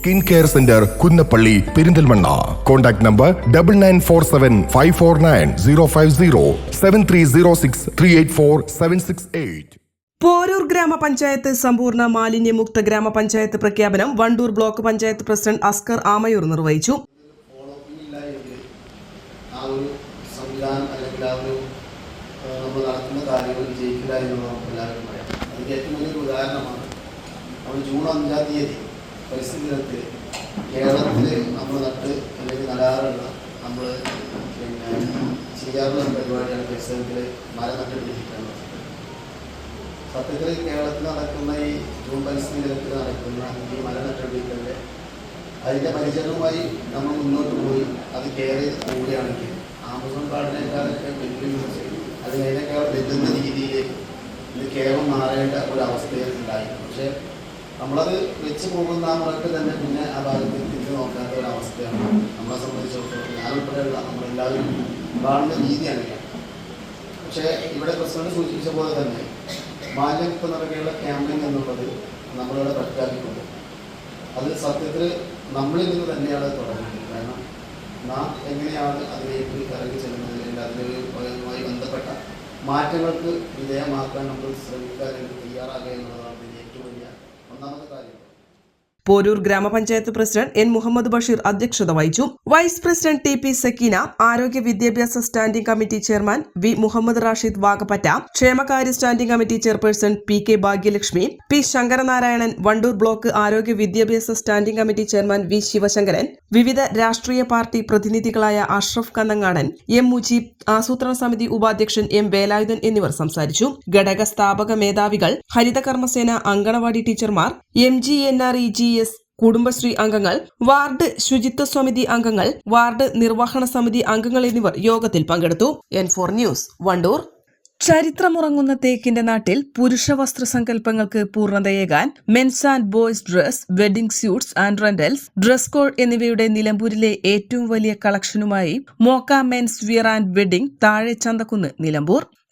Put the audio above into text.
Skin care centre Kunnappally Perinthalmanna. Contact number double nine four seven five four nine zero five zero seven three zero six three eight four seven six eight Poroor ഗ്രാമപഞ്ചായത്ത് സമ്പൂർണ മാലിന്യമുക്ത ഗ്രാമപഞ്ചായത്ത് പ്രഖ്യാപനം Wandoor block panchayat president Askar Amayur നിർവഹിച്ചു. ഫോളോപ്പിംഗ് ഇല്ല എങ്കിൽ ആ സംവിധാനം അല്ലെങ്കിൽ ആ ഒരു നമ്മൾ നടത്തുന്ന കാര്യങ്ങൾ വിജയിക്കില്ല എന്ന് നമുക്ക് എല്ലാവർക്കും പറയാം അതിന്റെ ഏറ്റവും വലിയൊരു ഉദാഹരണമാണ്. നമ്മൾ ജൂൺ അഞ്ചാം തീയതി പരിസ്ഥിതി കേരളത്തിലെ കേരളത്തിൽ നമ്മൾ നട്ട് അല്ലെങ്കിൽ നടാറുള്ള നമ്മൾ പിന്നെ ചെയ്യാറുള്ള പരിപാടിയാണ് പരിസരത്തിൽ മരം നട്ടുപിടിപ്പിക്കുന്നത്. സത്യത്തിൽ കേരളത്തിൽ നടക്കുന്ന ഈ ജൂൺ പരിസ്ഥിതി ദിനത്തിൽ നടക്കുന്ന ഈ മരം നട്ടുപിടിക്കലിന്റെ അതിന്റെ പരിചരണവുമായി നമ്മൾ മുന്നോട്ട് പോയി. അത് കയറി പോവുകയാണെങ്കിൽ ആമസോൺ കാർഡിനേക്കാളൊക്കെ വെല്ലുവിളിച്ച് അതിനേക്കാൾ വെല്ലുന്ന രീതിയിലേക്ക് ഇത് കേരളം മാറേണ്ട ഒരു അവസ്ഥയിൽ ഉണ്ടായി പക്ഷേ നമ്മളത് വെച്ച് പോകുന്ന ആ മുറക്ക് തന്നെ പിന്നെ ആ ഭാഗത്ത് തിരിഞ്ഞു നോക്കാത്ത ഒരു അവസ്ഥയാണ്. നമ്മളെ സംബന്ധിച്ചിടത്തോളം ഞാനുൾപ്പെടെയുള്ള നമ്മളെല്ലാവരും കാണുന്ന രീതിയാണ് പക്ഷേ ഇവിടെ പ്രസിഡന്റ് സൂചിപ്പിച്ച പോലെ തന്നെ ബാല്യമുക്ത നിറകയുള്ള ക്യാമ്പയിൻ എന്നുള്ളത് നമ്മളിവിടെ പ്രഖ്യാപിക്കുന്നു. അത് സത്യത്തിൽ നമ്മളിൽ നിന്ന് തന്നെയാണ് തുടങ്ങുന്നത് കാരണം നാം എങ്ങനെയാണ് അതിലേക്ക് ഇറങ്ങി ചെല്ലുന്നത് അല്ലെങ്കിൽ അതിനുമായി ബന്ധപ്പെട്ട മാറ്റങ്ങൾക്ക് വിധേയമാക്കാൻ നമ്മൾ ശ്രമിക്കാൻ തയ്യാറാകുക എന്നുള്ളതാണ് ഇതിന്റെ ഏറ്റവും വലിയ ഒന്നാമത്തെ കാര്യം പോരൂർ ഗ്രാമപഞ്ചായത്ത് പ്രസിഡന്റ് എൻ മുഹമ്മദ് ബഷീർ അധ്യക്ഷത വഹിച്ചു. Vice president T P Sakeena ആരോഗ്യ വിദ്യാഭ്യാസ standing committee chairman V Muhammad Rashid Vagappatta ക്ഷേമകാര്യ standing committee chairperson P K Bhagyalakshmi P Sankaranarayanan Wandoor block ആരോഗ്യ വിദ്യാഭ്യാസ standing committee chairman V Sivasankaran വിവിധ രാഷ്ട്രീയ പാർട്ടി പ്രതിനിധികളായ അഷ്റഫ് കന്നങ്ങാടൻ എം മുജീബ് ആസൂത്രണ സമിതി ഉപാധ്യക്ഷൻ എം വേലായുധൻ എന്നിവർ സംസാരിച്ചു. ഘടക സ്ഥാപക മേധാവികൾ ഹരിതകർമ്മസേന അങ്കണവാടി ടീച്ചർമാർ M G N R E G S Kudumbashree അംഗങ്ങൾ വാർഡ് ശുചിത്വ സമിതി അംഗങ്ങൾ വാർഡ് നിർവഹണ സമിതി അംഗങ്ങൾ എന്നിവർ യോഗത്തിൽ പങ്കെടുത്തു. N four news Wandoor. ചരിത്രമുറങ്ങുന്ന തേക്കിന്റെ നാട്ടിൽ പുരുഷ വസ്ത്ര സങ്കല്പങ്ങൾക്ക് പൂർണതയേകാൻ men's and boys dress wedding suits and rentals dress code എന്നിവയുടെ നിലമ്പൂരിലെ ഏറ്റവും വലിയ കളക്ഷനുമായി മോക്ക മെൻസ് വിയർ ആൻഡ് വെഡിംഗ് താഴെ ചന്തക്കുന്ന് നിലമ്പൂർ.